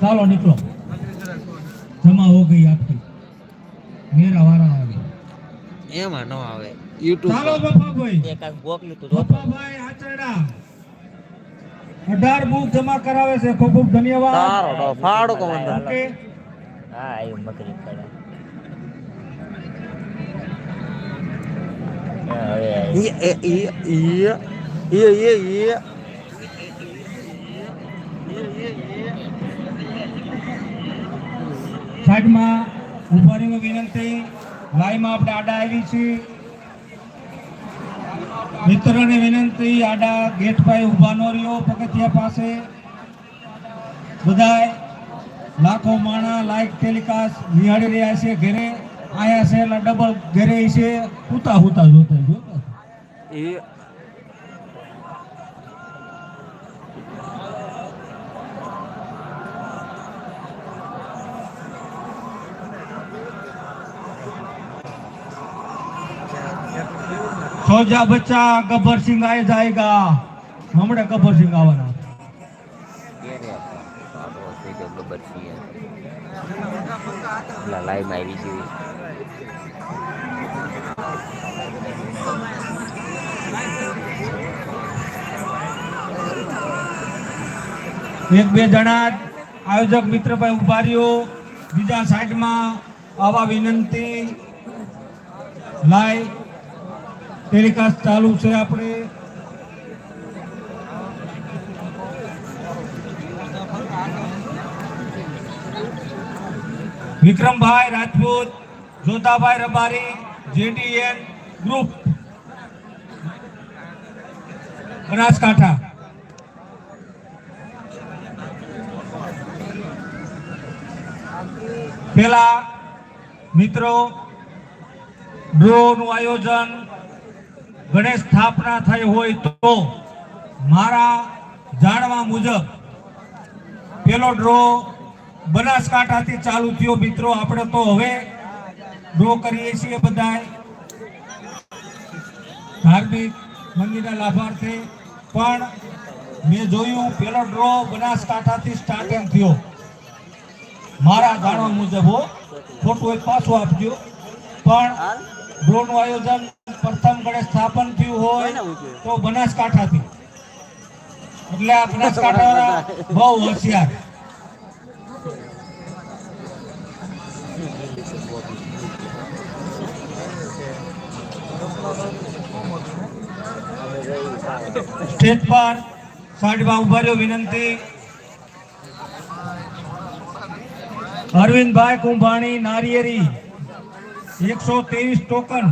ચાલો નીકળો. જમા હો ગઈ આપકી મેરા વારા આવે. એમાં ન આવે. યુટ્યુબ ચાલો બફાભાઈ. એક આ ગોકલી તો જોતો. બફાભાઈ આચરડા અઢાર બુક જમા કરાવે છે. ખૂબ ખૂબ ધન્યવાદ. સારો ફાડો કમંદર ઓકે. હા આયુ મકરી પડે એ ઈ ઈ ઈ ઈ ઈ સાઈડમાં ઊભા રહેવા વિનંતી. લાઈમાં આપણે આડા આવી છીએ મિત્રોને વિનંતી, આડા ગેટ પાસે ઊભા નો રહ્યો, પગથિયા પાસે. બધાય લાખો માણા લાઈક ટેલિકાસ્ટ નિહાળી રહ્યા છે ઘરે. આયા છે ડબલ ઘરે છે. હુતા હુતા જોતા. જોતા સોજા બચ્ચા હમણાં ગબ્બર સિંહ આવવાના લાઈવમાં આવી ગયું એક બે જણા આયોજક મિત્ર ભાઈ ઊભા રહ્યો. બીજા સાઈડમાં આવા વિનંતી. લાઈવ ટેલિકાસ્ટ ચાલુ છે આપણે. વિક્રમભાઈ રાજપૂત, જોતાભાઈ રબારી, જેડીએન ગ્રુપ બનાસકાંઠા. પેલા મિત્રો ડ્રો નું આયોજન ગણેશ સ્થાપના થઈ હોય તો મારા જાણવા મુજબ પેલો ડ્રો બનાસકાંઠાથી ચાલુ થયો. મિત્રો, આપણે તો હવે ડ્રો કરીએ છીએ બધા ધાર્મિક મંદિરના લાભાર્થે. પણ મેં જોયું, પેલો ડ્રો બનાસકાંઠાથી સ્ટાર્ટિંગ થયો. મારા જાણવા મુજબ હો, ખોટું એક પાછું આપજો. પણ ડ્રોનું આયોજન પ્રથમ ગણેશ સ્થાપન થયું હોય તો બનાસકાંઠાથી. એટલે આ બનાસકાંઠા બહુ હોશિયાર. સ્ટેજ પર સાઈડમાં ઊભા રહ્યો વિનંતી. અરવિંદભાઈ કુંભાણી નારિયેરી એકસો ત્રેવીસ ટોકન.